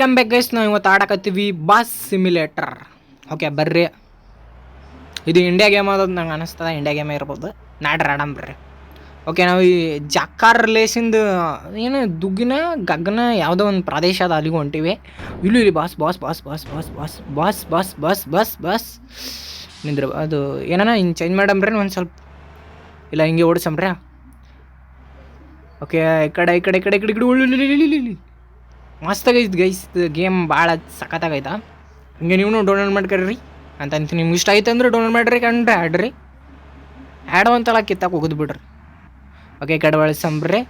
Welcome back guys ನಾವು ಇವತ್ತು ಆಡಕತ್ತೀವಿ boss simulator okay ಬರ್ರಿ ಇದು ಇಂಡಿಯಾ ಗೇಮ್ ಆದದ್ದು ನಂಗೆ ಅನಿಸ್ತದ ಇಂಡಿಯಾ ಗೇಮೇ ಇರ್ಬೋದು ನಾಡ್ರಿ ಆಡಮ್ ಬರ್ರಿ ಓಕೆ ನಾವು ಈ ಜಕ್ಕಾರ್ ರಿಲೇಷನ್ದು ಏನು ದುಗ್ಗಿನ ಗಗ್ಗನ ಯಾವುದೋ ಒಂದು ಪ್ರದೇಶ ಅದ ಅಲ್ಲಿಗೆ ಹೊಂಟಿವಿ ಇಲ್ಲಿ ಇಲ್ಲಿ boss boss boss boss boss boss boss boss boss boss boss ನಿಂದ್ರ ಅದು ಏನಾನ ಹಿಂಗೆ ಚೇಂಜ್ ಮಾಡಮ್ರಿ ಒಂದು ಸ್ವಲ್ಪ ಇಲ್ಲ ಹಿಂಗೆ ಓಡಿಸಮ್ರಿ ಓಕೆ ಈ ಕಡೆ ಈ ಕಡೆ ಈ ಕಡೆ ಈ ಕಡೆ ಈ ಕಡೆ ಮಸ್ತಾಗೈತೆ ಗೈಸ್ ಗೇಮ್ ಭಾಳ ಸಖತ್ತಾಗೈತಾ? ಹಿಂಗೆ ನೀವು ಡೌನ್ಲೋಡ್ ರೀ ಅಂತ ಅಂತ ನಿಮ್ಗೆ ಇಷ್ಟ ಆಯ್ತು ಅಂದ್ರೆ ಡೌನ್ಲೋಡ್ ಮಾಡಿರಿ ಕಂಡ್ರೆ ಆಡ್ರಿ ಆ್ಯಡ್ ಅಂತಲ್ಲ ಕಿತ್ತಾಕ ಹೋಗುದು ಬಿಡ್ರಿ. ಓಕೆ ಸಂಬ್ರೆ. ಬಳಸಂಬ್ರಿ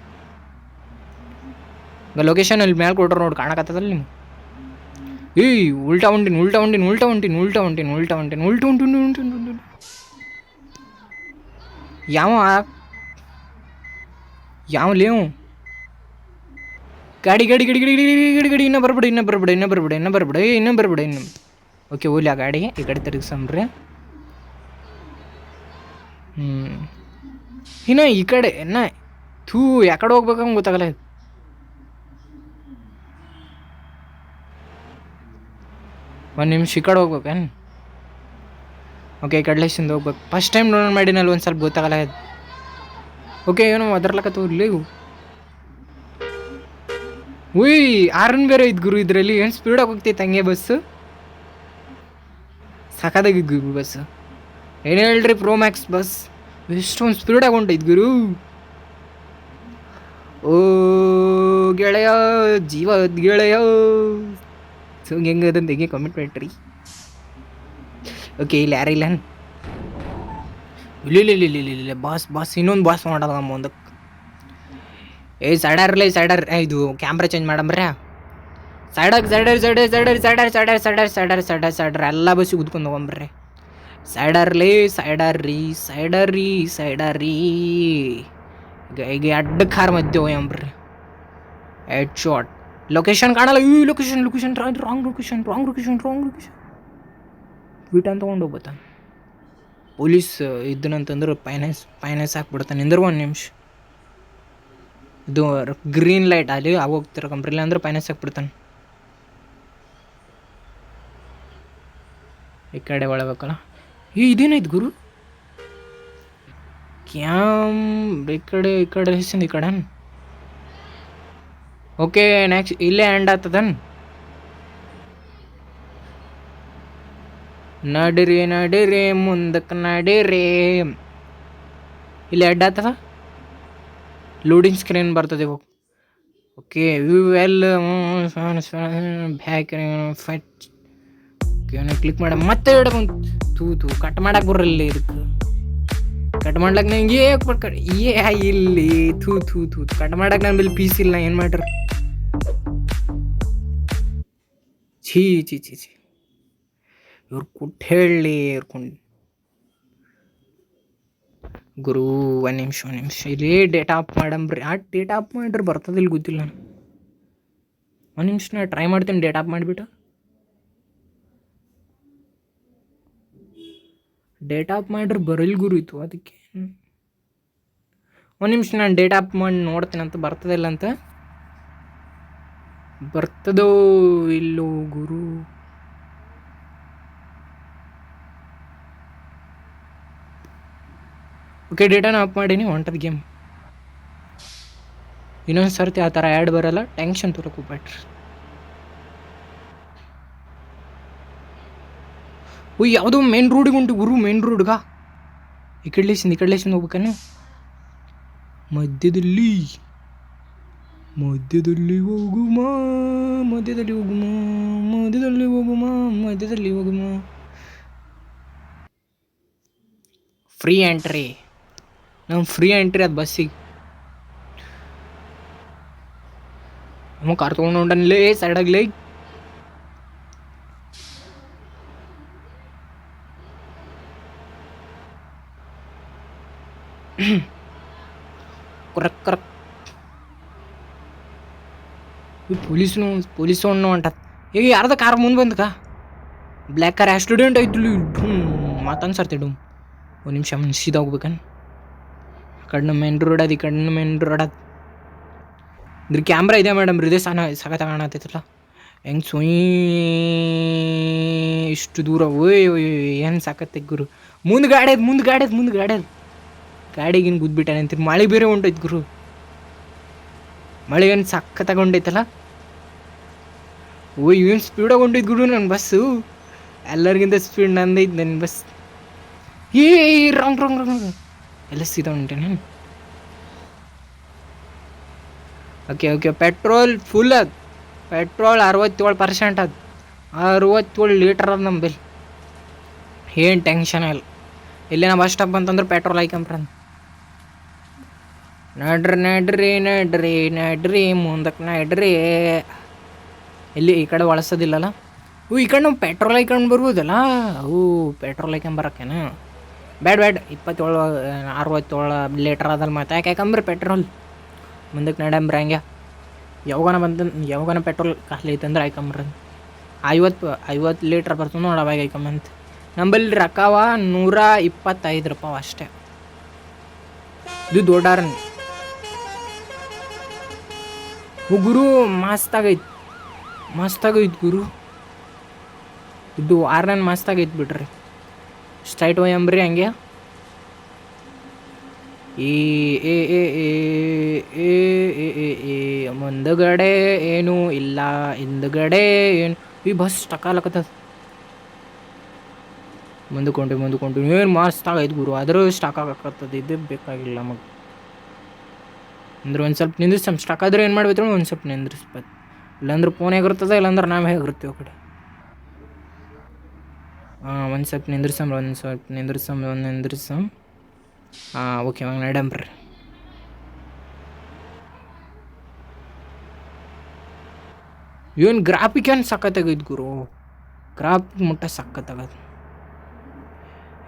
ಲೊಕೇಶನ್ ಅಲ್ಲಿ ಮೇಲೆ ಕೊಟ್ರು ನೋಡಿ, ಕಾಣಕತ್ತದಲ್ಲ ನಿಮ್ಗೆ. ಏಯ್, ಉಲ್ಟಾ ಹೊಂಟಿನ ಉಲ್ಟಾ ಹೊಂಟಿನ ಉಲ್ಟಾ ಹೊಂಟಿನ ಉಲ್ಟಾ ಹೊಂಟಿನ ಉಲ್ಟಾ ಹೊಂಟಿನ ಉಲ್ಟು ಉಂಟು ಉಂಟು ಉಂಟು ಯಾವ ಯಾವ ಲೇವು ಗಾಡಿ ಗಾಡಿ ಗಾಡಿ ಗಾಡಿ ಗಾಡಿ ಗಾಡಿ ಗಾಡಿ, ಇನ್ನೂ ಬರ್ಬಿಡು ಇನ್ನೂ ಬರ್ಬಿಡು ಇನ್ನೂ ಬರ್ಬಿಡು ಇನ್ನೂ ಬರ್ಬಿಡು ಇನ್ನೂ ಬರ್ಬಿಡು, ಇನ್ನೂ ಓಕೆ ಓಲಿ ಆ ಗಾಡಿ, ಈ ಕಡೆ ತಿರುಗಿಸಂಬ್ರಿ ಹ್ಞೂ ಇನ್ನು ಈ ಕಡೆ ಎನ್ನ ಥೂ ಯಾಕಡೆ ಹೋಗ್ಬೇಕಂಗೆ ಗೊತ್ತಾಗಲ್ಲ. ಒಂದು ನಿಮಿಷ ಈ ಕಡೆ ಹೋಗ್ಬೇಕೇನು ಓಕೆ ಈ ಕಡ್ಲೇಸಿಂದ ಹೋಗ್ಬೇಕು. ಫಸ್ಟ್ ಟೈಮ್ ಡೌನ್ಲೋಡ್ ಮಾಡಿನಲ್ಲಿ ಒಂದು ಸ್ವಲ್ಪ ಗೊತ್ತಾಗಲ್ಲ ಓಕೆ ಏನೋ ಅದರ್ಲಕತ್ತು ಇಲ್ಲಿ ಉಯ್ ಆರನ್ ಬೇರೆ ಇದ್ ಗುರು ಇದರಲ್ಲಿ ಏನು ಸ್ಪೀಡಾಗಿ ಹೋಗ್ತೈತೆ ಹಂಗೆ ಬಸ್ಸು ಸಾಕಾದಾಗಿದ್ ಗುರು ಬಸ್ ಏನು ಹೇಳ್ರಿ ಪ್ರೋ ಮ್ಯಾಕ್ಸ್ ಬಸ್ ಎಷ್ಟೊಂದು ಸ್ಪೀಡಾಗಿ ಹೊಂಟೈತೆ ಗುರು ಓ ಗೆಳೆಯ ಜೀವ ಗೆಳೆಯ ಸೊ ಹೆಂಗದಂತ ಹೆಂಗೆ ಕಮೆಂಟ್ ಮಾಡ್ರಿ ಓಕೆ ಇಲ್ಲಿ ಯಾರಿಲ್ಲ ಇಲ್ಲ ಇಲ್ಲ ಇಲ್ಲ ಇಲ್ಲ ಇಲ್ಲ ಇಲ್ಲ ಬಾಸ್ ಬಾಸ್ ಇನ್ನೊಂದು ಬಾಸ್ ಮಾಡೋದ ನಮ್ಮ ಒಂದಕ್ಕೆ ಏ ಸೈಡರ್ಲಿ ಸೈಡರ್. ಇದು ಕ್ಯಾಮ್ರಾ ಚೇಂಜ್ ಮಾಡಮ್ರ. ಸೈಡಾಗ ಸೈಡರ್ ಸೈಡರ್ ಸೈಡರ್ ಸೈಡರ್ ಸೈಡರ್ ಸೈಡರ್ ಸೈಡರ್ ಸೈಡರ್ ಸೈಡರ್. ಎಲ್ಲ ಬಸ್ಸಿಗೆ ಉದ್ಕೊಂಡು ಹೋಗಂಬ್ರಿ ಸೈಡರ್ಲಿ ಸೈಡರ್ ರೀ ಸೈಡರ್ ರೀ ಸೈಡರ್ ರೀ ಈಗ ಅಡ್ಡ ಕಾರ್ ಮಧ್ಯೆ ಹೋಯಂಬ್ರಿ ಹೆಡ್ ಶಾಟ್ ಲೊಕೇಶನ್ ಕಾಣಲ್ಲ ಈ location location wrong location wrong location wrong location ವಿಟನ್ ತೊಗೊಂಡು ಹೋಗ್ಬತ್ತಾನ. ಪೊಲೀಸ್ ಇದ್ದನಂತಂದ್ರೆ ಫೈನಾನ್ಸ್ ಫೈನಾನ್ಸ್ ಹಾಕ್ಬಿಡ್ತಾನೆ. ನಿಂದ್ರ ಒಂದು ನಿಮಿಷ. ಇದು ಗ್ರೀನ್ ಲೈಟ್ ಅಲ್ಲಿ ಆಗೋಗ್ತಿರೋ ಕಂಪ್ರಿಲ್ಲ ಅಂದ್ರೆ ಫೈನಾನ್ಸ್ ಹಾಕ್ಬಿಡ್ತಾನೆ. ಈ ಕಡೆ ಒಳಬೇಕಲ್ಲ ಈ ಇದೇನೈತೆ ಗುರು? ಕ್ಯಾಮ್, ಈ ಕಡೆ ಈ ಕಡೆ ಈ ಕಡೆ. ಓಕೆ ನೆಕ್ಸ್ಟ್ ಇಲ್ಲೇ ಎಂಡ್ ಆಗ್ತದನ್ ನಡಿರಿ ನಡಿರಿ, ಮುಂದಕ್ಕೆ ನಡಿರಿ. ಇಲ್ಲಿ ಎಡ್ ಆಗ್ತದ? ಲೋಡಿಂಗ್ ಸ್ಕ್ರೀನ್ ಬರ್ತದೆ okay view L back fight click ಮಾಡ. ಮತ್ತೆ ಇಡ ತೂ ತೂ ಕಟ್ ಮಾಡಕ್ಕೆ ಬರಲ್ಲ ಇದಕ್ಕೆ. ಕಟ್ ಮಾಡ್ಲಕ್ ನಂಗೆ ಏ, ಇಲ್ಲಿ, ಥೂ ಥೂ ಥೂ ಕಟ್ ಮಾಡಕ್ಕೆ ನನ್ನ ಬಲ್ಲಿ ಪೀಸ್ ಇಲ್ಲ, ಏನು ಮಾಡ್ರಿ ಛೀ ಛೀ ಛೀ ಛೀ. ಇವ್ರು ಕುಟ್ ಹೇಳಿ ಇರ್ಕೊಂಡು ಗುರು, ಒಂದು ನಿಮಿಷ ಒಂದು ನಿಮಿಷ. ಇಲ್ಲಿ ಡೇಟಾ ಆಫ್ ಮಾಡಂಬ್ರಿ ಆ ಡೇಟಾ ಆಫ್ ಮಾಡ್ರಿ ಬರ್ತದಿಲ್ಲ ಗೊತ್ತಿಲ್ಲ ನಾನು ಒಂದು ನಿಮಿಷ ನಾ ಟ್ರೈ ಮಾಡ್ತೀನಿ ಡೇಟಾ ಆಫ್ ಮಾಡಿಬಿಟ್ಟು. ಡೇಟಾ ಆಫ್ ಮಾಡ್ರಿ ಬರಲ್ ಗುರು ಇತ್ತು ಅದಕ್ಕೆ. ಒಂದು ನಿಮಿಷ ನಾನು ಡೇಟಾ ಆಫ್ ಮಾಡಿ ನೋಡ್ತೀನಿ ಅಂತ ಬರ್ತದಿಲ್ಲ ಅಂತ. ಬರ್ತದೋ ಇಲ್ಲೋ ಗುರು? ಓಕೆ ಡೇಟಾನ ಆಫ್ ಮಾಡೀನಿ ಹೊಂಟದ ಗೇಮ್ ಇನ್ನೊಂದು ಸರ್ತಿ ಆ ಥರ ಆ್ಯಡ್ ಬರಲ್ಲ ಟೆನ್ಷನ್ ತೊಗೊಳಕ್ಕೆ ಹೋಗ್ಬೇಡ್ರಿ. ಓ, ಯಾವುದೋ ಮೇನ್ ರೋಡಿಗೆ ಉಂಟು, ಗುರು ಮೇನ್ ರೋಡ್ಗ ಈ ಕಡ್ಲೇಸಿಂದ ಈ ಕಡ್ಲೇಸಿಂದ ಹೋಗ್ಬೇಕನ್ನು ಮಧ್ಯದಲ್ಲಿ. ಮಧ್ಯದಲ್ಲಿ ಹೋಗುಮ ಮಧ್ಯದಲ್ಲಿ ಹೋಗುಮ ಮಧ್ಯದಲ್ಲಿ ಹೋಗುಮ ಮಧ್ಯದಲ್ಲಿ ಹೋಗುಮ. ಫ್ರೀ ಎಂಟ್ರಿ ನಮ್ಮ ಫ್ರೀ ಎಂಟ್ರಿ ಅದು ಬಸ್ಸಿಗೆ ನಮ್ಮ ಕಾರ್ ತೊಗೊಂಡು ಹೊಂಟನ್ಲೇ ಸೈಡಾಗ್ಲೇ ಕರಕ್ ಕರಕ್. ಈ ಪೊಲೀಸ್ನು ಪೊಲೀಸ್ ಹೊಣ್ಣು ಹೊಂಟ ಈಗ ಯಾರ್ದ ಕಾರ್ ಮುಂದೆ ಬಂದಕ? ಬ್ಲ್ಯಾಕ್ ಕಾರ್ ಆಕ್ಸಿಡೆಂಟ್ ಆಯ್ತು ಸರ್ತಿ ಡುಮ್ ಒಂದು ನಿಮಿಷ ಸೀದಾ ಹೋಗ್ಬೇಕನ್? ಕಣ್ಣು ಮೇನ್ ರೋಡ್ ಅದು ಈ ಕಣ್ಣು ಮೇನ್ ರೋಡ್ ಅದು ಇದ್ರ ಕ್ಯಾಮ್ರಾ ಇದೆ ಮೇಡಮ್ ಹೃದಯ ಸಾನ ಸಖತ್ ಕಾಣತ್ತೈತಲ್ಲ ಹೆಂಗೆ ಸುಯ್ ಇಷ್ಟು ದೂರ, ಓಯ್ ಓಯ್ ಏನು ಸಾಕತ್ತೆ ಗುರು. ಮುಂದೆ ಗಾಡಿ ಅದು ಮುಂದೆ ಗಾಡಿ ಅದು ಮುಂದೆ ಗಾಡಿ ಗಾಡಿಗೆ ಗಾಡಿಗಿನ್ ಗುದ್ಬಿಟ್ಟಾನೆ ಅಂತೀರಿ. ಮಳೆ ಬೇರೆ ಹೊಂಟೈತೆ ಗುರು. ಮಳೆ ಏನು ಸಕ್ಕ ತಗೊಂಡೈತಲ್ಲ ಓಯ್, ಏನು ಸ್ಪೀಡಾಗಿ ಹೊಂಟೈತೆ ಗುರು ನನ್ನ ಬಸ್ಸು. ಎಲ್ಲರಿಗಿಂತ ಸ್ಪೀಡ್ ನಂದೈತೆ ನನ್ನ ಬಸ್. ಏ ರಾಂಗ್ ರಾಂಗ್ ರಾಂಗ್ ಎಲ್ಲ ಸೀದಾ ಹೊಂಟೇನೆ. ಓಕೆ ಓಕೆ ಪೆಟ್ರೋಲ್ ಫುಲ್ ಅದು. ಪೆಟ್ರೋಲ್ ಅರವತ್ತೇಳು ಪರ್ಸೆಂಟ್ ಅದು. ಅರವತ್ತೇಳು ಲೀಟರ್ ಅದು ನಮ್ಮ ಏನು ಟೆನ್ಷನ್ ಇಲ್ಲ. ಇಲ್ಲೇನ ಬಸ್ ಸ್ಟಾಪ್ ಅಂತಂದ್ರೆ ಪೆಟ್ರೋಲ್ ಹಾಕೊಂಬ್ರಂದು ನಡ್ರಿ ನಡ್ರಿ ನಡ್ರಿ ನಡ್ರಿ ಮುಂದಕ್ಕೆ ನಡ್ರಿ. ಇಲ್ಲಿ ಈ ಕಡೆ ಒಳಸೋದಿಲ್ಲಲ್ಲ. ಹ್ಞೂ ಈ ಕಡೆ ನಾವು ಪೆಟ್ರೋಲ್ ಹಾಕೊಂಡು ಬರ್ಬೋದಲ್ಲ. ಹೂ ಪೆಟ್ರೋಲ್ ಹಾಕೊಂಬರಕ್ಕೇನ ಬ್ಯಾಡ ಬ್ಯಾಡ ಇಪ್ಪತ್ತೇಳು, ಅರವತ್ತೇಳು ಲೀಟ್ರ್ ಅದಲ್ಲ ಮತ್ತೆ ಯಾಕೆ ಹಾಕಂಬ್ರಿ ಪೆಟ್ರೋಲ್ ಮುಂದಕ್ಕೆ ನಡಂಬ್ರಿ ಹಂಗೆ. ಯಾವಾಗನ ಬಂದು, ಯಾವಾಗನ ಪೆಟ್ರೋಲ್ ಕಾಸ್ಲಿ ಐತಂದ್ರೆ ಆಯ್ಕಂಬ್ರಿ ಐವತ್ತು ಐವತ್ತು ಲೀಟ್ರ್ ಬರ್ತದೆ ನೋಡಿ ಅವಾಗ ಐಕಂಬಂತ ನಂಬಲ್ಲಿ ರೊಕ್ಕವ ನೂರ ಇಪ್ಪತ್ತೈದು ರೂಪಾಯಿ ಅಷ್ಟೇ. ಇದು ದೊಡ್ಡಾರನ್ ಓ, ಗುರು ಮಸ್ತಾಗೈತ್ ಮಸ್ತಾಗೈತ್ ಗುರು. ಇದು ಆರ್ನನ್ ಮಸ್ತಾಗೈತ್ ಬಿಡ್ರಿ. ಸ್ಟ್ರೈಟ್ ಒಯ್ಯಂಬ್ರಿ ಹಂಗೆ. ಈ ಏ ಏ ಏ ಏ ಮುಂದುಗಡೆ ಏನು ಇಲ್ಲ, ಹಿಂದುಗಡೆ ಏನು. ಈ ಬಸ್ ಸ್ಟಕಾಲಕತ್ತದ ಮುಂದಕೊಂಡು ಮುಂದಕೊಂಡು. ಏನು ಮಸ್ತ್ ಆಗೈತೆ ಗುರು, ಆದರೂ ಸ್ಟಾಕ್ ಆಗಕತ್ತದ. ಇದು ಬೇಕಾಗಿಲ್ಲ ನಮಗೆ. ಅಂದ್ರೆ ಒಂದು ಸ್ವಲ್ಪ ನಿಂದ್ರಿಸ್ ಸ್ಟಾಕ್ ಆದ್ರೆ ಏನು ಮಾಡ್ಬೇಕು ಒಂದು ಸ್ವಲ್ಪ ನಿಂದ್ರಿಸ್ಬೇಕು. ಇಲ್ಲಾಂದ್ರೆ ಫೋನ್ ಹೇಗಿರ್ತದೆ, ಇಲ್ಲಾಂದ್ರೆ ನಾವು ಹೇಗಿರ್ತೀವಿ ಕಡೆ. ಒಂದು ಸ್ವಲ್ಪ ನಿಂದ್ರಿಸಮ್ ಒಂದು ಸ್ವಲ್ಪ ನಿಂದ್ರಿಸಮ್ ಒಂದು ನಿಂದ್ರಿಸಮ್ ಹಾಂ ಓಕೆ ಹಂಗೆ ನಡಂಬ್ರಿ ಯೂನ್ ಗ್ರಾಫಿಕ್ ಏನು ಸಖತ್ತಾಗೈತೆ ಗುರು? ಗ್ರಾಫಿಕ್ ಮುಟ್ಟ ಸಖತ್ತಾಗದು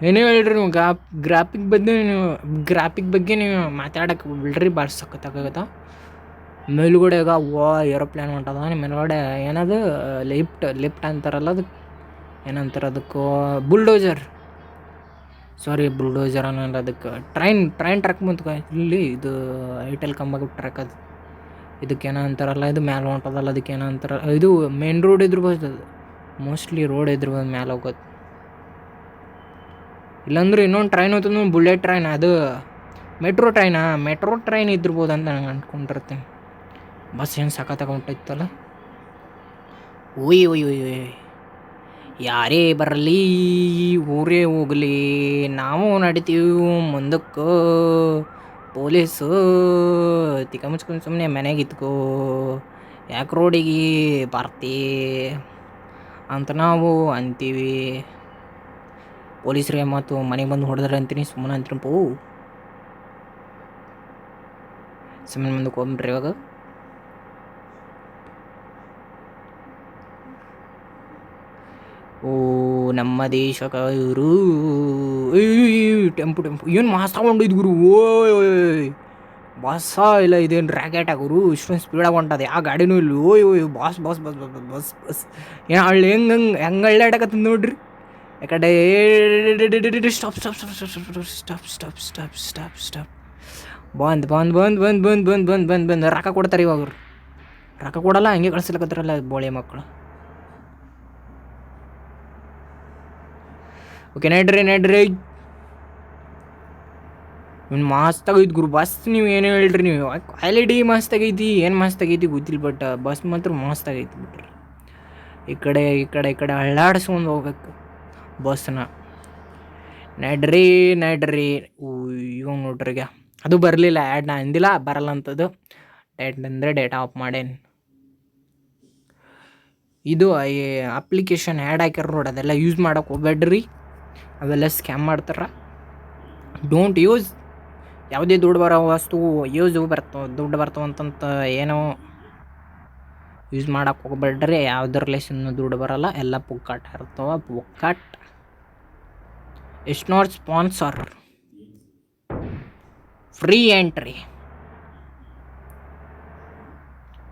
ಏನೇ ಹೇಳ್ರಿ ನೀವು ಗ್ರಾಪ್ ಗ್ರಾಫಿಕ್ ಬಗ್ಗೆ ನೀವು ಗ್ರಾಫಿಕ್ ಬಗ್ಗೆ ನೀವು ಮಾತಾಡಕ್ಕೆ ಬಿಡ್ರಿ, ಭಾಳ ಸಖತ್ತಾಗತ್ತ ಮೇಲುಗಡೆಗ, ಓ, ಏರೋಪ್ಲೇನ್ ಹೊಂಟದ ನಿಮ್ಮ ಮೇಲ್ಗಡೆ ಏನದು, ಲಿಫ್ಟ್ ಲಿಫ್ಟ್ ಅಂತಾರಲ್ಲ ಅದಕ್ಕೆ ಏನಂತಾರೆ ಅದಕ್ಕೆ, ಬುಲ್ಡೋಜರ್. ಸಾರಿ ಬುಲ್ಡೋಜರ್ ಅನ್ನಲ್ಲ ಅದಕ್ಕೆ. ಟ್ರೈನ್ ಟ್ರೈನ್ ಟ್ರಕ್ ಮುಂದೆ ಇಲ್ಲಿ ಇದು ಐಟೆಲ್ ಕಂಬಾಗ ಟ್ರಕ್ ಅದು. ಇದಕ್ಕೆ ಏನೋ ಅಂತಾರಲ್ಲ, ಇದು ಮ್ಯಾಲೆ ಹೊಂಟದಲ್ಲ, ಅದಕ್ಕೆ ಏನೋ ಅಂತಾರ ಇದು ಮೇನ್ ರೋಡ್ ಇದ್ರಬೋದು ಅದು. ಮೋಸ್ಟ್ಲಿ ರೋಡ್ ಇದ್ರಬೋದು ಮ್ಯಾಲೆ ಹೋಗೋದು. ಇಲ್ಲಾಂದ್ರೆ ಇನ್ನೊಂದು ಟ್ರೈನ್ ಹೋಗ್ತದ ಬುಲೆಟ್ ಟ್ರೈನ್ ಅದು ಮೆಟ್ರೋ ಟ್ರೈನಾ ಮೆಟ್ರೋ ಟ್ರೈನ್ ಇದ್ದಿರ್ಬೋದು ಅಂತ ನಂಗೆ ಅಂದ್ಕೊಂಡಿರ್ತೀನಿ ಬಸ್ ಏನು ಸಖತ್ತಾಗ ಹೊಂಟೈತಲ್ಲ. ಓಯ್ ಓಯ್ ಓಯ್ ಓಯ್. ಯಾರೇ ಬರಲಿ, ಊರೇ ಹೋಗಲಿ, ನಾವು ನಡಿತೀವಿ ಮುಂದಕ್ಕೋ. ಪೊಲೀಸು ತಿಕ್ಕ ಮುಚ್ಕೊಂಡು ಸುಮ್ಮನೆ ಮನೆಗೆ ಇತ್ಕೋ. ಯಾಕೆ ರೋಡಿಗೆ ಬರ್ತಿ ಅಂತ ನಾವು ಅಂತೀವಿ. ಪೊಲೀಸರಿಗೆ ಮತ್ತು ಮನೆಗೆ ಬಂದು ಹೊಡೆದ್ರೆ ಅಂತೀನಿ, ಸುಮ್ಮನೆ ಅಂತೀನಿ ಪೂ ಸುಮ್ಮನೆ ಮುಂದಕ್ಕೆ ಹೋಗ್ಬಿಟ್ರಿ ಇವಾಗ. ಓ ನಮ್ಮ ದೇಶಕ ಇವರು ಟೆಂಪು ಟೆಂಪು ಏನು ಮಾಸ್ ತಗೊಂಡಿದ್ದು ಗುರು ಓಯ್ ಬಸ್ಸ ಇಲ್ಲ ಇದೇನು ರ್ಯಾಕೆಟ್ ಗುರು ಇಷ್ಟೊಂದು ಸ್ಪೀಡಾಗಿ ಹೊಂಟದೆ ಆ ಗಾಡಿನೂ ಇಲ್ಲ ಓಯ್ ಓಯ್ boss boss bus bus bus bus ಏನು ಹಳ್ಳಿ ಹೆಂಗೆ ಹಂಗೆ ಹೆಂಗೆ ನೋಡ್ರಿ ಯಾಕಡೆ stop stop stop stop stop stop stop stop ಬಂದ್ ಬಂದ್ ಬಂದ್ ಬಂದ್ ಬಂದ್ ಬಂದ್ ಬಂದ್ ಬಂದ್ ಬಂದ್ ರೊಕ್ಕ ಕೊಡ್ತಾರೆ ಇವಾಗ ರೊಕ್ಕ ಕೊಡಲ್ಲ ಹಂಗೆ ಕಳ್ಸಲಕತ್ತಾರಲ್ಲ ಬೋಳೆ ಮಕ್ಕಳು ಓಕೆ ನಡ್ರಿ ನಡ್ರಿ ಇವ್ನು ಮಸ್ತಾಗೈತಿ ಗುರು ಬಸ್ ನೀವು ಏನು ಹೇಳ್ರಿ ನೀವು. ಕ್ವಾಲಿಟಿ ಮಸ್ತ್ ಆಗೈತಿ ಏನು ಮಸ್ತಾಗೈತಿ ಗೊತ್ತಿಲ್ಲ ಬಟ್ ಬಸ್ ಮಾತ್ರ ಮಸ್ತಾಗೈತಿ ಬಿಟ್ರಿ ಈ ಕಡೆ ಈ ಕಡೆ ಈ ಕಡೆ ಅಳ್ಳಾಡ್ಸ್ಕೊಂಡು ಹೋಗ್ಬೇಕು ಬಸ್ನ ನಡ್ರಿ ನಡ್ರಿ ಇವಾಗ ನೋಡ್ರಿ ಈಗ ಅದು ಬರಲಿಲ್ಲ ಆ್ಯಡ್ ನಾ ಅಂದಿಲ್ಲ, ಬರಲ್ಲ ಅಂಥದ್ದು ಡೇಟ್ ಅಂದರೆ ಡೇಟಾ ಆಫ್ ಮಾಡೇನು. ಇದು ಅಪ್ಲಿಕೇಶನ್ ಆ್ಯಡ್ ಹಾಕ್ಯಾರ ನೋಡಿ, ಅದೆಲ್ಲ ಯೂಸ್ ಮಾಡೋಕೆ ಹೋಗ್ಬೇಡ್ರಿ. ಅವೆಲ್ಲ ಸ್ಕ್ಯಾಮ್ ಮಾಡ್ತಾರೆ. ಡೋಂಟ್ ಯೂಸ್ ಯಾವುದೇ ದುಡ್ಡು ಬರೋ ವಸ್ತು ಯೂಸ್ ಬರ್ತಾವೆ ದುಡ್ಡು ಬರ್ತವೆ ಅಂತಂತ ಏನೋ ಯೂಸ್ ಮಾಡಕ್ಕೆ ಹೋಗ್ಬೇಡ್ರಿ. ಯಾವುದ್ರ ರಿಲೇಷನ್ ದುಡ್ಡು ಬರಲ್ಲ. ಎಲ್ಲ ಪುಕ್ಕಾಟ ಇರ್ತವೆ, ಪುಕ್ಕಾಟ್. It's not sponsor free entry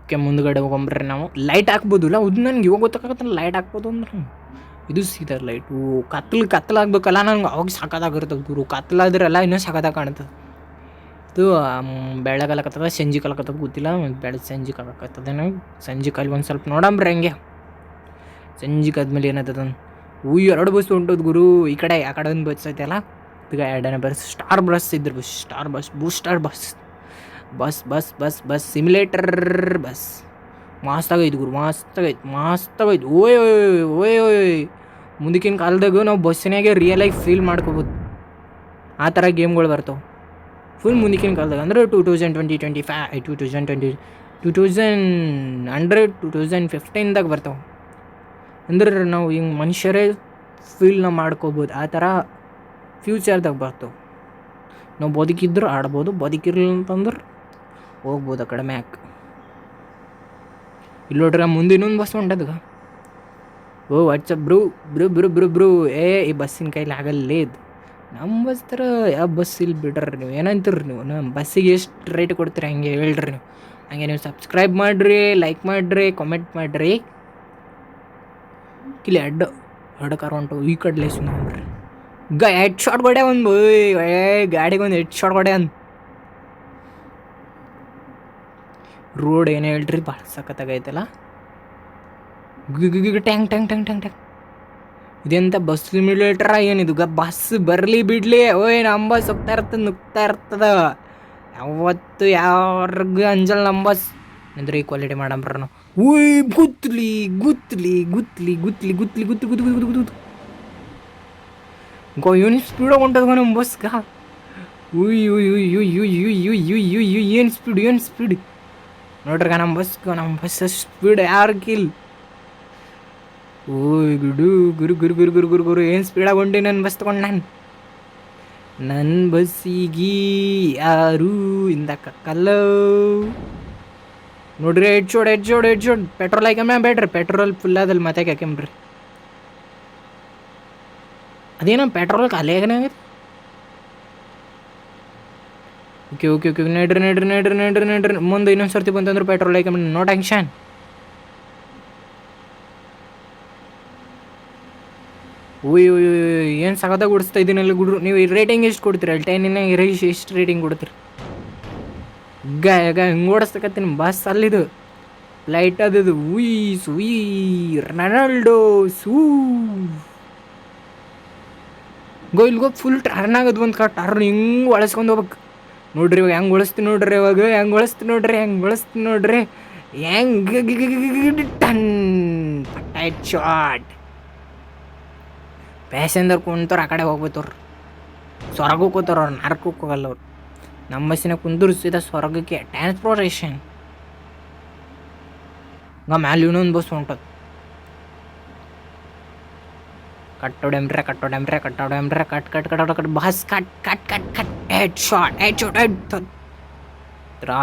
okay ಮುಂದ್ಗಡೆ ಹೋಗಂಬ್ರಿ ನಾವು. ಲೈಟ್ ಹಾಕ್ಬೋದಲ್ಲ ಅದು ನನಗೆ ಇವಾಗ ಗೊತ್ತಾಗತ್ತಲ್ಲ ಲೈಟ್ ಹಾಕ್ಬೋದು ಅಂದ್ರೆ. ಇದು ಸೀದರ್ ಲೈಟು ಕತ್ಲು ಕತ್ಲಾಗಬೇಕಲ್ಲ ನಂಗೆ ಅವಾಗ ಸಾಕಾಗಿರ್ತದೆ ಗುರು. ಕತ್ಲಾದ್ರೆಲ್ಲ ಇನ್ನೂ ಸಾಕಾದಾಗ ಕಾಣ್ತದೆ ಇದು ಬೆಳಗಲಕತ್ತದ ಸಂಜೆ ಕಲಕತ್ತದ ಗೊತ್ತಿಲ್ಲ. ಬೆಳೆ, ಸಂಜೆ ಕಲಕತ್ತದೇನೋ ಸಂಜೆ ಕಾಲ ಒಂದು ಸ್ವಲ್ಪ ನೋಡಂಬ್ರಿ ಹಂಗೆ. ಸಂಜೆ ಕದ್ಮೇಲೆ ಏನಾಯ್ತದ ಹೂ ಎರಡು ಬಸ್ ಹೊಂಟೋದು ಗುರು. ಈ ಕಡೆ, ಆ ಕಡೆ ಒಂದು ಬಸ್ ಐತಲ್ಲ ಈಗ ಎರಡನೇ ಬಸ್ ಸ್ಟಾರ್ ಬಸ್ ಇದ್ರ bus star bus booster bus bus bus bus bus simulator bus ಮಸ್ತಾಗೈತೆ ಗುರು ಮಸ್ತಾಗೈತೆ ಮಸ್ತಾಗೈತೆ ಓಯ್ ಓಯ್ ಓಯ್ ಓಯ್ ಮುಂದಕ್ಕಿನ ಕಾಲದಾಗ ನಾವು ಬಸ್ಸಿನಾಗೆ ರಿಯಲ್ ಲೈಫ್ ಫೀಲ್ ಮಾಡ್ಕೋಬೋದು. ಆ ಥರ ಗೇಮ್ಗಳು ಬರ್ತಾವೆ. ಫುಲ್ ಮುಂದಕ್ಕಿನ ಕಾಲದಾಗ. ಅಂದ್ರೆ two thousand twenty twenty five two thousand twenty, two thousand hundred, two thousand ಫಿಫ್ಟೀನ್ದಾಗ ಬರ್ತಾವೆ. ಅಂದ್ರೆ ನಾವು ಹಿಂಗೆ ಮನುಷ್ಯರೇ ಫೀಲ್ನ ಮಾಡ್ಕೋಬೋದು. ಆ ಥರ ಫ್ಯೂಚರ್ದಾಗ ಬರ್ತವೆ. ನಾವು ಬದುಕಿದ್ರು ಆಡ್ಬೋದು, ಬದುಕಿರಲಿಲ್ಲ ಅಂತಂದ್ರೆ ಹೋಗ್ಬೋದು ಆ ಕಡೆ ಮ್ಯಾಕ್ ಇಲ್ಲಿ ಮುಂದೆ ಇನ್ನೊಂದು ಬಸ್ ಹೊಂಟದ ಓ what's up bro bro bro bro bro ಏ, ಈ ಬಸ್ಸಿನ ಕೈಲಿ ಆಗಲ್ಲೇ ಇದು. ನಮ್ಮ ಬಸ್ ಥರ ಯಾವ ಬಸ್ ಇಲ್ಲಿ ಬಿಡ್ರಿ ನೀವು? ಏನಂತೀರಿ ನೀವು? ನಮ್ಮ ಬಸ್ಸಿಗೆ ಎಷ್ಟು ರೇಟ್ ಕೊಡ್ತೀರಿ ಹಂಗೆ ಹೇಳ್ರಿ ನೀವು. ಹಂಗೆ ನೀವು ಸಬ್ಸ್ಕ್ರೈಬ್ ಮಾಡಿರಿ ಲೈಕ್ ಮಾಡಿರಿ ಕಾಮೆಂಟ್ ಮಾಡಿರಿ. ಇಲ್ಲಿ ಅಡ್ಡ ಅಡ್ಡ ಕಾರ್ ಹೊಂಟು. ಈ ಕಡ್ಲೆ ಸುಮ್ಮನೆ ಗ ಹೆಡ್ ಶಾಟ್ ಕೊಡೆ ಒಂದು ಏ, ಗಾಡಿಗೆ ಒಂದು ಹೆಡ್ ಶಾಟ್ ಕೊಡೆ ಅಂದ್ ರೋಡ್ ಏನು ಹೇಳ್ರಿ, ಭಾಳ ಸಖತ್ತಾಗೈತಲ್ಲ? Gig tank tank tank tank tank ಇದೆಂತ ಬಸ್ ಸಿಮ್ಯುಲೇಟ್ರ ಏನಿದು ಗ ಬಸ್ ಬರಲಿ ಬಿಡ್ಲಿ. ಓಯ್ ನಮ್ಮ ಬಸ್ ಹೋಗ್ತಾ ಇರ್ತದೆ ನುಗ್ತಾ ಇರ್ತದ. ಯಾವತ್ತು ಯಾರಿಗೂ ಅಂಜಲ್ ನಮ್ಮ ಬಸ್ ಅಂದ್ರೆ ಈ ಕ್ವಾಲಿಟಿ ಮಾಡಂಬ್ರ ನಾವು ಉಯ್ ಗುತ್ಲಿ ಗುತ್ಲಿ ಗುತ್ಲಿ ಗುತ್ಲಿ ಗುತ್ಲಿ ಗುತ್ತು ಗುತ್ತು ಗುತ್ತು ಗುತ್ತು ಗುತ್ತು ಗೋ ಏನು ಸ್ಪೀಡ್ ಹೊಂಟದ ನಮ್ಮ ಬಸ್ಗ? ಉಯ್ ಉಯ್ ಉಯ್ ಉಯ್ ಉಯ್ ಉಯ್ ಉಯ್ ಉಯ್ ಉಯ್ ಏನು ಸ್ಪೀಡ್ ಏನು ಸ್ಪೀಡ್ ನೋಡ್ರಿ ನಮ್ಮ ಬಸ್ಗ ನಮ್ಮ ಬಸ್ ಸ್ಪೀಡ್ ಯಾರು ಕಿಲ್ ಓಯ್ ಗುಡು ಗುರು ಗುರು ಗುರು ಗುರು ಗುರು ಗುರು, ಏನು ಸ್ಪೀಡಾಗಿ ಹೊಂಟಿ ನನ್ನ ಬಸ್ ತಗೊಂಡು ನಾನು? ನನ್ನ ಬಸ್ಸಿಗೆ ಯಾರು ಇಂದ ಕಕ್ಕಲ್ಲ? ನೋಡ್ರಿ ಶೋಡ್ ಹೆಡ್ ಶೋಡ್ ಪೆಟ್ರೋಲ್ ಹಾಕ್ಯಮ್ಮ ಬೇಡ್ರಿ ಪೆಟ್ರೋಲ್ ಫುಲ್ ಅದಲ್ಲಿ ಮತ್ತೆ ಹಾಕ್ಯಂಬ್ರಿ. ಅದೇನೋ ಪೆಟ್ರೋಲ್ ಖಾಲಿ ಆಗನೇ ಓಕೆ ಓಕೆ ಓಕೆ ನಡ್ರಿ ನಡ್ರಿ ನಡ್ರಿ ನಡ್ರಿ ನಡ್ರಿ ಮುಂದೆ ಇನ್ನೊಂದು ಸರ್ತಿ ಬಂತಂದ್ರೆ ಪೆಟ್ರೋಲ್ ಐಕಮ್ ನೋ ಟೆನ್ಷನ್ ಉಯ್ ಉಯ್ ಏನು ಸಗದಾಗ ಗುಡಿಸ್ತಾ ಇದ್ದೀನಲ್ಲ ಗುಡ್ರು? ನೀವು ರೇಟಿಂಗ್ ಎಷ್ಟು ಕೊಡ್ತೀರಿ? ಅಲ್ಲಿ ಟೆನ್ನಿನ ರೇಷ್ ಎಷ್ಟು ರೇಟಿಂಗ್ ಕೊಡ್ತೀರಿ. ಗ ಗ ಹಿಂಗೆ ಓಡಿಸ್ತಕತ್ತೀನಿ ಬಸ್ ಅಲ್ಲಿದು. ಲೈಟ್ ಅದು ಉಯ್ ಸುಯ್ ರೊನಾಲ್ಡೋ, ಸೂ. ಗೋ ಇಲ್ಗೋ ಫುಲ್ ಟರ್ನ್ ಆಗೋದು ಒಂದು ಕಾ ಟರ್ನ್ ಹಿಂಗೆ ಒಳಸ್ಕೊಂಡು ಹೋಗ್ಬೇಕು. ನೋಡ್ರಿ ಇವಾಗ ಹೆಂಗೆ ಒಳಿಸ್ತೀನಿ ನೋಡ್ರಿ ಇವಾಗ, ಹೆಂಗೆ ಒಳಿಸ್ತೀನಿ ನೋಡ್ರಿ, ಹೆಂಗೆ ಒಳಿಸ್ತೀನಿ ನೋಡ್ರಿ. ಹೆಂಗೆ ಟನ್ ಶಾಟ್ ಪ್ಯಾಸೆಂಜರ್ ಕುಂತವ್ರು ಆ ಕಡೆ ಹೋಗ್ಬೇತವ್ರು ಸ್ವರ್ಗಕ್ಕೆ ಹೋಗ್ತಾರ ಅವ್ರು ನರಕಕ್ಕೆ ಹೋಗಲ್ಲ ಅವ್ರು. ನಮ್ಮ ಬಸ್ಸಿನ ಕುಂತರು ಸೀದಾ ಸ್ವರ್ಗಕ್ಕೆ ಟ್ರಾನ್ಸ್ಪೋರ್ಟೇಷನ್ ಮ್ಯಾಲೆ ಇನ್ನೊಂದು ಬಸ್ ಹೊಂಟದ ಕಟ್ಟೋಡೆಮ್ರೆ ಕಟ್ಟೋಡೆಮ್ರೆ ಕಟ್ಟೋಡೆಮ್ರೆ cut cut cut cut, bus cut cut cut cut. Head shot head shot head ರಾ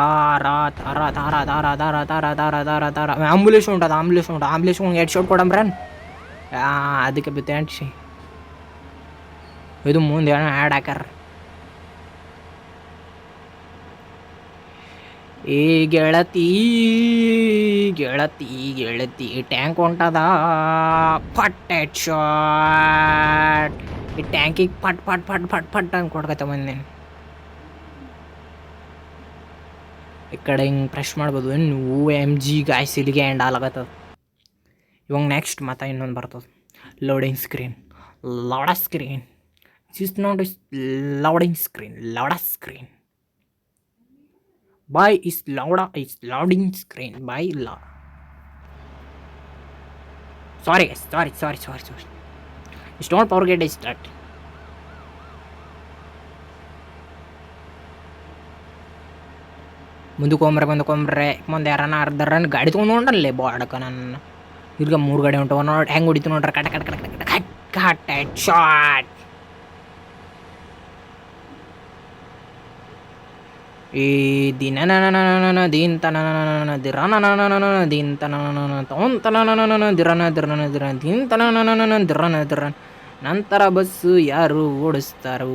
ತಾರ ತಾರ ತಾರ ತಾರ ತಾರ ತಾರ ತಾರ ತಾರ ಆಂಬುಲೆನ್ಸ್ ಉಂಟದ ಆಂಬುಲೆನ್ಸ್ ಉಂಟು ಆಂಬುಲೆನ್ಸ್ ಹೆಡ್ ಶಾಟ್ ಕೊಡಂಬ್ರನ್ ಅದಕ್ಕೆ ಬಿತ್ತೆ ಅಂಟಿಸಿ. ಇದು ಮುಂದೆ ಏನೋ ಆ್ಯಡ್ ಹಾಕ್ಯಾರ. ಏ, ಗೆಳತಿ ಗೆಳತಿ ಗೆಳತಿ ಟ್ಯಾಂಕ್ ಹೊಂಟದ ಪಟ್ ಹೆಡ್ ಶಾಟ್ ಈ ಟ್ಯಾಂಕಿಗೆ ಪಟ್ ಪಟ್ ಪಟ್ ಪಟ್ ಪಟ್ ಅಂತ ಕೊಡ್ಕತ್ತ ಬಂದೇನೆ ಈ ಕಡೆ ಹಿಂಗೆ ಪ್ರೆಶ್ ಮಾಡ್ಬೋದು. ನೀವು ಎಂ ಜಿ ಗಾಯ್ಸ್ ಇಲ್ಲಿಗೆ ಎಂಡ್ ಆಗತ್ತದ ಇವಾಗ ನೆಕ್ಸ್ಟ್ ಮತ್ತೆ ಇನ್ನೊಂದು ಬರ್ತದೆ. Loading screen ಲೌಡ screen is not is loading screen ಲೌಡ screen by is ಲೌಡ is loading screen by law sorry sorry sorry sorry sorry is not power get is start ಮುಂದಕ್ಕೆ ಹೋಗ್ರೆ ಮುಂದಕ್ಕೆ ಹೋಗ್ರೆ ಮುಂದೆ ಯಾರನ ಅರ್ಧ ರನ್ ಗಾಡಿ ತೊಗೊಂಡು ನೋಡ್ರಲ್ಲೇ ಬಾಡಕ ನನ್ನ ಇರ್ಗ ಮೂರು ಗಾಡಿ ಹೊಂಟವ ನೋಡಿ ಹೆಂಗೆ ಹೊಡಿತು ನೋಡ್ರಿ ಕಟ ಕಟ ಕಟ ಕಟ ಕಟ್ ಕಟ್ ಶಾಟ್ ಈ ದಿನ ದೀನ್ ತನ ದಿರನ ದೀನ್ ತನ ತಗೊಂಡ್ ತನ ದಿರನ ದಿರನ ದಿರ ದೀನ್ ತನ ದಿರನ ದಿರನ್ ನಂತರ ಬಸ್ಸು ಯಾರು ಓಡಿಸ್ತಾರೋ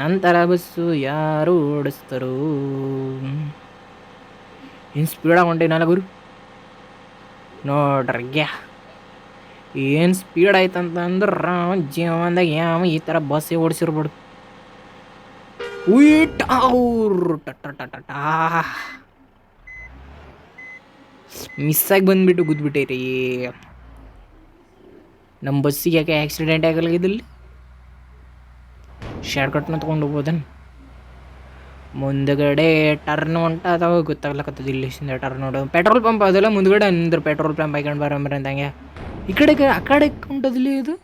ನಂತರ ಬಸ್ಸು ಯಾರು ಓಡಿಸ್ತಾರೋ? ಏನು ಸ್ಪೀಡಾಗಿ ಹೊಂಟೇನಲ್ಲ ಗುರು? ನೋಡ್ರಿ ಗ್ಯಾ ಏನು ಸ್ಪೀಡ್ ಆಯ್ತಂತಂದ್ರೆ ಜೀವನದಾಗ ಯಾವ ಈ ಥರ ಬಸ್ಸೇ ಓಡಿಸಿರ್ಬಾರ್ದು ಉಯಿಟ್ ಅವ್ರು ಟಾ ಮಿಸ್ಸಾಗಿ ಬಂದುಬಿಟ್ಟು ಗುದ್ಬಿಟ್ಟಿರಿ. ನಮ್ಮ ಬಸ್ಸಿಗೆ ಯಾಕೆ ಆಕ್ಸಿಡೆಂಟ್ ಆಗಲಾಗಿದ್ದಲ್ಲಿ ಶಾರ್ಟ್ಕಟ್ನ ತೊಗೊಂಡು ಹೋಗ್ಬೋದನ್? ಮುಂದಗಡೆ ಟರ್ನ್ ಹೊಂಟದವ ಗೊತ್ತಾಗ್ಲಕತ್ತದ ಇಲ್ಲಿ ಟರ್ನ್ ನೋಡು ಪೆಟ್ರೋಲ್ ಪಂಪ್ ಅದೆಲ್ಲ ಮುಂದ್ಗಡೆ ಅಂದ್ರೆ ಪೆಟ್ರೋಲ್ ಪಂಪ್ ಹಾಕೊಂಡು ಬರಂಬ್ರ ಅಂದಂಗೆ. ಈ ಕಡೆ ಆ ಕಡೆ ಹೊಂಟದಲ್ಲಿ ಇದು?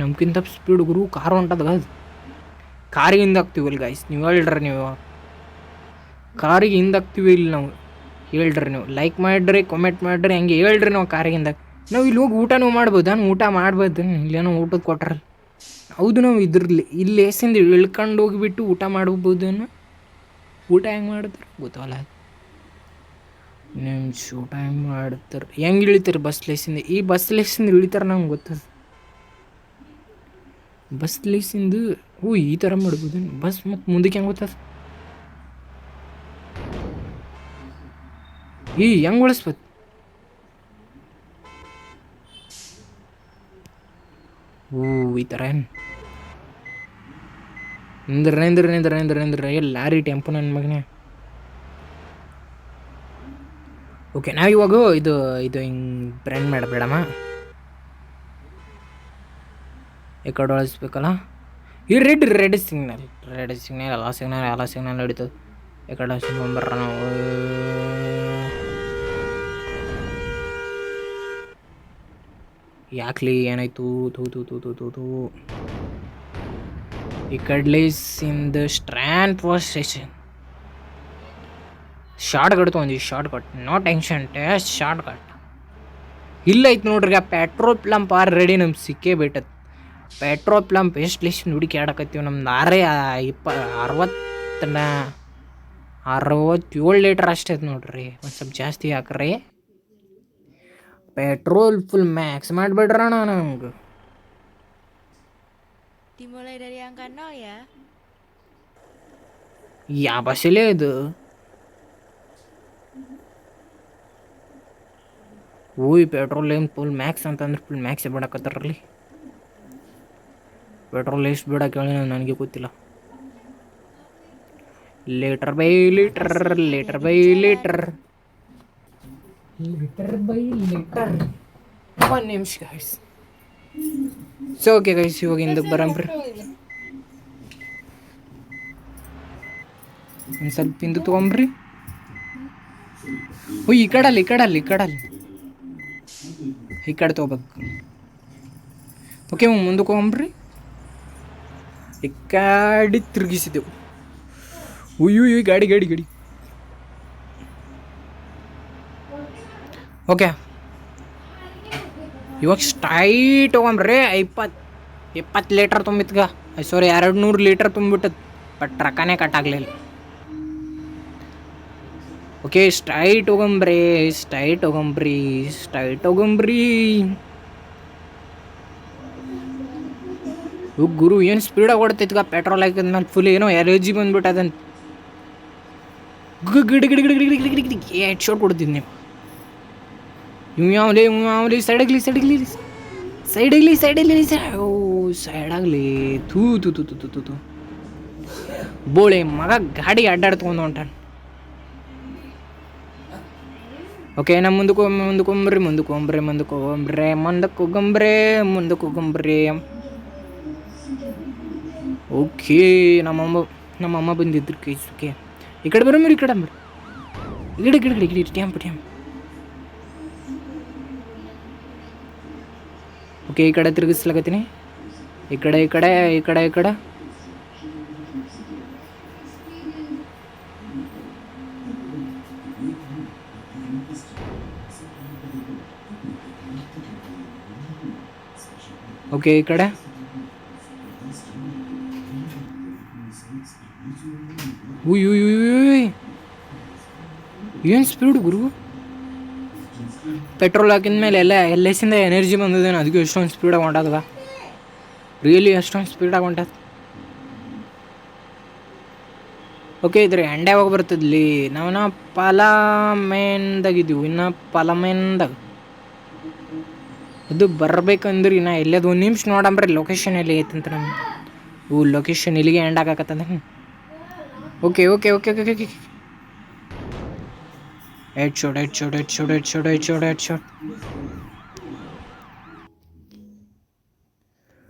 ನಮ್ಗಿಂತ ಸ್ಪೀಡ್ ಗುರು ಕಾರ್ ಹೊಂಟದ ಅದು ಕಾರಿಗೆ ಹಿಂದಾಗ್ತೀವಲ್ಲ ಗಾಯ್ಸ್, ನೀವು ಹೇಳ್ರಿ ನೀವು. ಕಾರಿಗೆ ಹಿಂದಾಗ್ತೀವಿ ಇಲ್ಲಿ ನಾವು. ಹೇಳ್ರಿ ನೀವು. ಲೈಕ್ ಮಾಡಿರಿ ಕಾಮೆಂಟ್ ಮಾಡಿರಿ, ಹಂಗೆ ಹೇಳ್ರಿ ನಾವು ಕಾರಿಗೆ ಹಿಂದಾಗ ನಾವು ಇಲ್ಲಿ ಹೋಗಿ ಊಟನೂ ಮಾಡ್ಬೋದು, ನಾನು ಊಟ ಮಾಡ್ಬೋದು, ಇಲ್ಲೇನೋ ಊಟದ ಕೊಟ್ರಲ್ಲ ಹೌದು, ನಾವು ಇದ್ರಲ್ಲಿ, ಇಲ್ಲಿ ಎಸಿಂದ ಇಳ್ಕೊಂಡು ಹೋಗಿಬಿಟ್ಟು ಊಟ ಮಾಡ್ಬೋದು ಊಟ ಹೆಂಗೆ ಮಾಡ್ತಾರೆ? ಗೊತ್ತಲ್ಲ ನಿಮ್ಸ್ ಊಟ ಹೆಂಗೆ ಮಾಡ್ತಾರೆ? ಹೆಂಗೆ ಇಳಿತಾರೆ ಬಸ್ ಲೇಸಿಂದ ಈ ಬಸ್ ಲೇಸಿಂದ ಇಳಿತಾರೆ ನಂಗೆ ಗೊತ್ತದ ಬಸ್ ಲೇಸಿಂದ ಹ್ಞೂ ಈ ಥರ ಮಾಡ್ಬೋದು. ಬಸ್ ಮತ್ತು ಮುಂದಕ್ಕೆ ಹೆಂಗೆ ಗೊತ್ತದ ಈ ಹೆಂಗೆ ಉಳಿಸ್ಬೋದು ಏನು? ನಿಂದ್ರ ನಿಂದ್ರ ಲಾರಿ ಟೆಂಪೋ ನನ್ನ ಮಗನೇ. ಓಕೆ, ನಾವು ಇವಾಗ ಇದು ಇದು ಹಿಂಗೆ ಬ್ರ್ಯಾಂಡ್ ಮಾಡಬೇಡಮ್ಮ. ಈ ಕಡೆ ಒಳಿಸ್ಬೇಕಲ್ಲ ಈ red red signal red signal ಎಲ್ಲ ಸಿಗ್ನಲ್ ಎಲ್ಲ ಸಿಗ್ನಲ್ ನಡೀತದೆ ಈ ಕಡೆ ನಾವು. ಯಾಕ್ಲಿ ಏನಾಯ್ತು? ತೂ ತೂ ತೂ ತೂ ತೂ ತೂ ಈ ಕಡ್ಲೀಸ್ in the strand for station short cut ತೊಗೊಂಡಿ, short cut. Not tension, test short cut. ಇಲ್ಲ ಐತೆ ನೋಡ್ರಿ, ಆ ಪೆಟ್ರೋಲ್ ಪ್ಲಂಪ್ ಆರ್ ರೆಡಿ ನಮ್ಗೆ ಸಿಕ್ಕೇ ಬಿಟ್ಟತ್ ಪೆಟ್ರೋಲ್ ಪ್ಲಂಪ್ ಎಷ್ಟು ಲಿಸ್ಟ್ ಹುಡುಕಿ ಆಡಕತ್ತೀವಿ, ನಮ್ದು ಆರೇ ಇಪ್ಪ, ಅರವತ್ತನ, ಅರವತ್ತೇಳು ಲೀಟ್ರ್ ಅಷ್ಟೈತೆ ನೋಡ್ರಿ. ಒಂದು ಸ್ವಲ್ಪ ಜಾಸ್ತಿ ಹಾಕ್ರಿ. ಪೆಟ್ರೋಲ್ ಫುಲ್ ಮ್ಯಾಕ್ಸ್ ಮಾಡಿಬಿಡ್ರಣ ನಂಗೆ. Dimulai dari angka 0 ya. ಯಾವ ಬಸ್ಸಲ್ಲೇ ಇದು? ಓಯ್ ಪೆಟ್ರೋಲ್ ಏನು ಫುಲ್ ಮ್ಯಾಕ್ಸ್ ಅಂತಂದ್ರೆ ಫುಲ್ ಮ್ಯಾಕ್ಸ್ ಬಿಡಕತ್ತಾರಲ್ಲಿ ಪೆಟ್ರೋಲ್ ಎಷ್ಟು ಬಿಡಕ್ಕೆ ಹೇಳಿ ನನಗೆ ಗೊತ್ತಿಲ್ಲ. Litre by litre litre by litre. Litre by litre one ನಿಮಿಷ ಗಾಯ್ಸ್ ಸೊ ಓಕೆ ಗೈಸ್ ಇವಾಗ ಹಿಂದಕ್ಕೆ ಬರಂಬ್ರಿ ಒಂದು ಸ್ವಲ್ಪ ಹಿಂದೆ ತೊಗೊಂಬ್ರಿ ಓ ಈ ಕಡಲ್ಲಿ ಈ ಕಡಲ್ಲಿ ಈ ಕಡಲ್ಲಿ ಈ ಕಡೆ ತೊಗೋಬೇಕು ಓಕೆ ಮುಂದಕ್ಕೆ ಹೋಗಂಬ್ರಿ ಈ ಕಡೆ ತಿರುಗಿಸಿದೆವು ಉಯ್ಯು ಗಾಡಿ ಗಾಡಿ ಗಾಡಿ ಓಕೆ ಇವಾಗ ಸ್ಟೈಟ್ ಹೋಗಂಬ್ರಿ ಇಪ್ಪತ್ತು ಇಪ್ಪತ್ತು ಲೀಟ್ರ್ ತುಂಬಿತ್ಗ ಸಾರಿ ಎರಡು ನೂರು ಲೀಟ್ರ್ ತುಂಬಿಟ್ಟದ ಬಟ್ ಟ್ರಕನೇ ಕಟ್ಟಾಗಲಿಲ್ಲ ಓಕೆ ಸ್ಟೈಟ್ ಹೋಗಂಬ್ರಿ ಸ್ಟೈಟ್ ಹೋಗಂಬ್ರಿ ಸ್ಟೈಟ್ ಹೋಗಂಬ್ರಿ ಗುರು ಏನು ಸ್ಪೀಡಾಗಿ ಓಡ್ತೈತ್ಗ ಪೆಟ್ರೋಲ್ ಹಾಕಿದ್ಮೇಲೆ ಫುಲ್ ಏನೋ ಎಲರ್ಜಿ ಬಂದ್ಬಿಟ್ಟದಂತ ಗಿಡ ಗಿಡ ಗಿಡ ಗಿಡ ಗಿಡ ಗಿಡ ಗಿಡ ಗಿಡ ಹೆಡ್ ಶಾಟ್ ಕೊಡ್ತಿದ್ ನೀವು ಇವ್ ಯಾವಲಿ ಇವ್ ಯಾವಲಿ ಸೈಡಾಗ್ಲಿ ಸೈಡಾಗ್ಲಿ ಸೈಡಾಗ್ಲಿ ಸೈಡಲ್ಲಿ ಓ, ಸೈಡಾಗ್ಲಿ. ತೂ ಥೂ ಥೂ ಥೂ ಥೂ ಥೂ ಬೋಳೆ ಮಗ ಗಾಡಿ ಅಡ್ಡಾಡ್ತ್ಕೊಂಡು ಹೊಂಟಾನ. ಓಕೆ ನಮ್ಮ ಮುಂದಕ್ಕೆ ಮುಂದಕ್ಕೊಂಬ್ರಿ ಮುಂದಕ್ಕೆ ಹೋಗ್ರಿ ಮುಂದಕ್ಕೆ ಹೋಗಂಬ್ರೆ ಮುಂದಕ್ಕೆ ಹೋಗಂಬ್ರೆ ಮುಂದಕ್ಕೆ ಹೋಗಂಬ್ರೆ ಓಕೆ, ನಮ್ಮಮ್ಮ ನಮ್ಮಮ್ಮ ಬಂದಿದ್ರು ಕೇಸ್ ಓಕೆ ಈ ಕಡೆ ಬರೋಮ್ರಿ ಈ ಕಡೆ ಬರ್ರಿ ಈ ಕಡೆ ಗಿಡ ಗಿಡ ಟ್ಯಾಂಪ್ ಟ್ಯಾಂಪ್. ಓಕೆ ಈ ಕಡೆ ತಿರುಗಿಸ್ಲಕತ್ತೀನಿ ಈ ಕಡೆ ಈ ಕಡೆ ಈ ಕಡೆ ಈ ಕಡೆ ఓకే ఇక్కడ ఉయ్ ఉయ్ ఉయ్ ఉయ్ ఏం స్పీడ్ గురువు ಪೆಟ್ರೋಲ್ ಹಾಕಿದ ಮೇಲೆ ಎಲ್ಲ ಎಲ್ ಎಸ್ಸಿಂದ ಎನರ್ಜಿ ಬಂದಿದ್ದೇನೆ ಅದಕ್ಕೆ ಎಷ್ಟೊಂದು ಸ್ಪೀಡಾಗಿ ಹೊಂಟದ ರಿಯಲಿ ಎಷ್ಟೊಂದು ಸ್ಪೀಡಾಗಿ ಹೊಂಟದ. ಓಕೆ ಇದ್ರೆ ಎಂಡೆ ಯಾವಾಗ ಬರ್ತದ್ಲಿ? ನಾವನ್ನ ಪಲಮೇನ್ದಾಗಿದ್ದೀವಿ, ಇನ್ನು ಪಲಮೇನ್ದಾಗ. ಅದು ಬರ್ಬೇಕಂದ್ರೆ ಇನ್ನು ಎಲ್ಲದು ಒಂದು ನಿಮಿಷ ನೋಡಂಬ್ರಿ ಲೊಕೇಶನ್ ಎಲ್ಲಿ ಐತಂತ ನಮ್ಗೆ ಓ ಲೊಕೇಶನ್ ಇಲ್ಲಿಗೆ end ಆಗಾಕತ್ತಂದ್ರೆ okay okay okay okay okay head shot head shot head shot head shot head shot head shot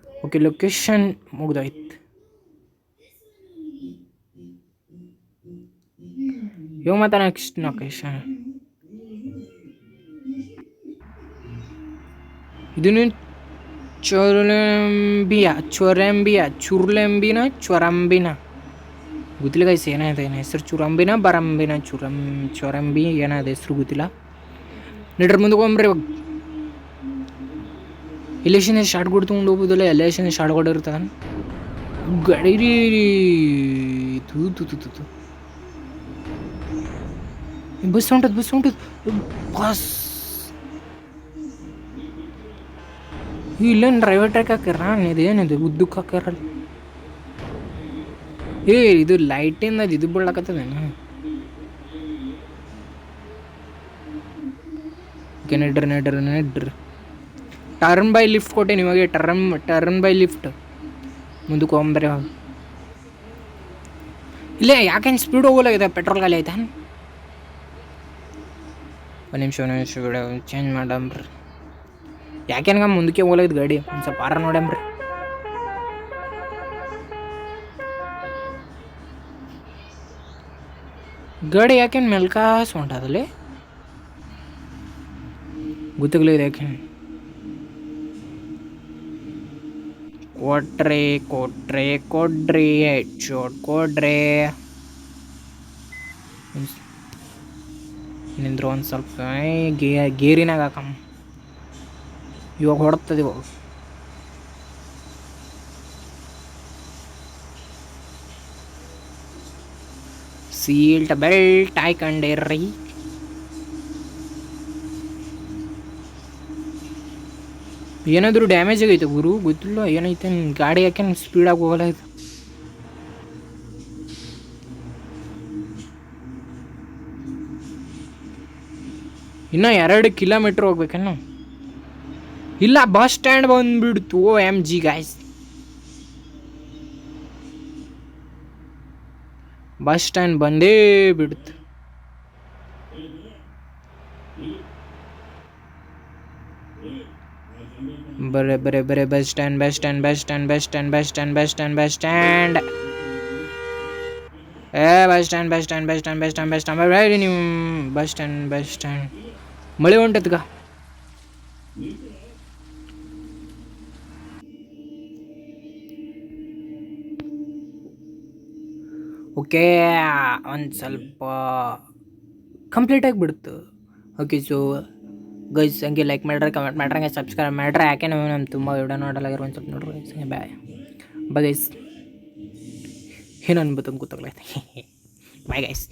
okay location ಮುಗ್ದೋಯ್ತು ಇವಾಗ ಮತ್ತೆ ನೆಕ್ಸ್ಟ್ ಲೊಕೇಶನ್ ಗೊತ್ತಿಲ್ಲ ಗೈಸ್ ಏನಾಯ್ತು ಏನು ಹೆಸರು ಚುರಂಬಿನ, ಬರಂಬಿನ ಚುರಂ, ಚೊರಂಬಿ ಏನಾದ ಹೆಸರು ಗೊತ್ತಿಲ್ಲ. ನಡ್ರ ಮುಂದೆ ಹೋಗ್ರಿ ಇವಾಗ ಎಲೆಕ್ಷನ್ ಶಾರ್ಟ್ ಕೊಟ್ಟು ತೊಗೊಂಡು ಹೋಗ್ಬೋದಲ್ಲ ಎಲೆಕ್ಷನ್ ಶಾರ್ಟ್ ಕೊಡಿರ್ತದ ಗಡಿ ತು ತು ತು ತು ಬಸ್ ಹೊಂಟದ ಬಸ್ ಹೊಂಟದ. ಬಸ್. ಇಲ್ಲೇನು ಡ್ರೈವರ್ ಟ್ರ್ಯಾಕ್ ಹಾಕ್ಯಾರ? ಇದೇನಿದೆ ಉದ್ದಕ್ಕೆ ಹಾಕ್ಯಾರಲ್ಲ. ಏ, ಇದು ಲೈಟಿಂದ ಇದು ಬೀಳಕತ್ತದೇನು? ಓಕೆ ನೆಡ್ರಿ ಟರ್ನ್ ಬೈ ಲಿಫ್ಟ್ ಕೊಟ್ಟೆ ಇವಾಗ ಟರ್ನ್ ಟರ್ನ್ ಬೈ ಲಿಫ್ಟ್ ಮುಂದಕ್ಕೆ ಹೋಗ್ಬರಿ ಇಲ್ಲೇ ಯಾಕೇನು ಸ್ಪೀಡ್ ಹೋಗಲಾಗಿದೆ? ಪೆಟ್ರೋಲ್ ಖಾಲಿ ಆಯ್ತಾ? ಒಂದು ನಿಮಿಷ ಒಂದು ನಿಮಿಷ ಚೇಂಜ್ ಮಾಡಮ್ರಿ ಯಾಕೆನ್ಗ ಮುಂದಕ್ಕೆ ಹೋಗಲಾಗಿದೆ ಗಾಡಿ? ಒಂದು ಸ್ವಲ್ಪ ಆರ ನೋಡಮ್ರಿ ಗಾಡಿ ಯಾಕೇನು ಮೆಲ್ಕಾಸ್ ಹೊಂಟದಲ್ಲಿ ಗೊತ್ತಾಗ್ಲಿದೆ ಯಾಕೆ? ಕೊಟ್ರೆ ಕೊಟ್ರೆ ಕೊಡ್ರಿ ಹೆಡ್ಶಾಟ್ ಕೊಡ್ರಿ. ನಿಂದ್ರು ಒಂದು ಸ್ವಲ್ಪ ಗೇ, ಗೇರಿನಾಗ ಹಾಕಮ್ಮ. ಇವಾಗ ಹೊಡ್ತದೆ ಇವಾಗ. ಸೀಲ್ಟ್ ಬೆಲ್ಟ್ ಹಾಯ್ಕೊಂಡಿರ್ರಿ. ಏನಾದರೂ ಡ್ಯಾಮೇಜ್ ಆಗೈತೆ ಗುರು? ಗೊತ್ತಿಲ್ಲ, ಏನೈತೆ ನಿನ್ ಗಾಡಿ ಯಾಕೆ ಸ್ಪೀಡಾಗಿ ಹೋಗಲ್ಲ ಇದು? ಇನ್ನೂ ಎರಡು ಕಿಲೋಮೀಟ್ರ್ ಹೋಗ್ಬೇಕೇನು? ಇಲ್ಲ ಬಸ್ ಸ್ಟ್ಯಾಂಡ್ ಬಂದ್ಬಿಡ್ತು O M G guys bus stand ಬಂದೇ ಬಿಡುತ್ತೆ ಬರೆ ಬರೆ ಬರೆ bus stand bus stand bus stand bus stand bus stand bus stand bus stand ಏ bus stand bus stand bus stand bus stand bus stand ಬರ್ರಿ ನೀವು bus stand bus stand ಮಳೆ ಹೊಂಟತ್ಗ okay, ಒಂದು ಸ್ವಲ್ಪ ಕಂಪ್ಲೀಟಾಗಿ ಬಿಡ್ತು. ಓಕೆ ಸೊ ಗೈಸ್ ಹಂಗೆ like ಮಾಡ್ರೆ ಕಮೆಂಟ್ ಮಾಡ್ರೆ, ಹಂಗೆ ಸಬ್ಸ್ಕ್ರೈಬ್ ಮಾಡ್ರೆ. ಯಾಕೆ ನಾವು ನಮ್ಮ ತುಂಬ ವಿಡಿಯೋ ನೋಡಲಾಗಿರೋ ಒಂದು ಸ್ವಲ್ಪ ನೋಡ್ರಿ ಹಂಗೆ ಬಾಯ್ ಬಾ ಗೈಸ್ ಏನು ಅನ್ಬೋದು ಗೊತ್ತಾಗ್ಲೈತೆ ಬಾಯ್ ಗೈಸ್